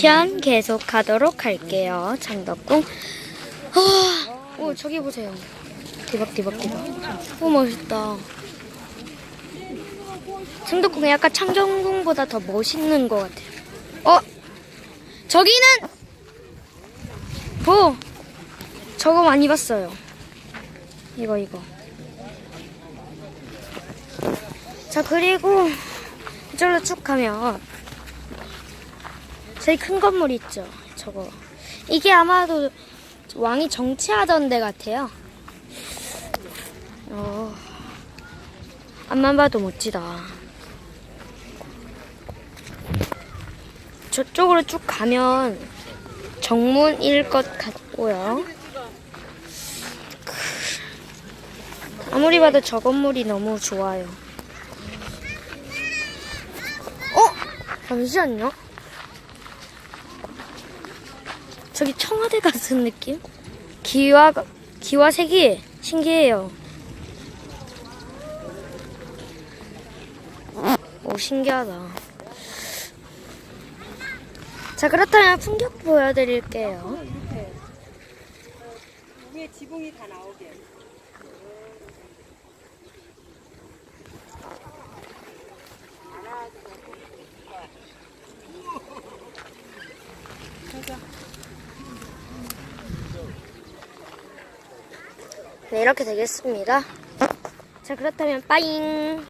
편 계속하도록 할게요. 창덕궁. 아, 오 저기 보세요. 대박 대박 대박. 오 멋있다. 창덕궁이 약간 창경궁보다 더 멋있는 것 같아요. 어 저기는 보 저거 많이 봤어요. 이거 이거. 자 그리고 이쪽으로 쭉 가면 제일 큰 건물 있죠. 저거. 이게 아마도 왕이 정치하던 데 같아요. 어. 앞만 봐도 멋지다. 저쪽으로 쭉 가면 정문일 것 같고요. 크. 아무리 봐도 저 건물이 너무 좋아요. 어? 잠시만요. 저기 청와대 같은 느낌? 기와 기와 색이 신기해요. 오 신기하다. 자 그렇다면 풍경 보여드릴게요. 위에 지붕이 다 나오게. 네 이렇게 되겠습니다. 자 그렇다면 빠잉.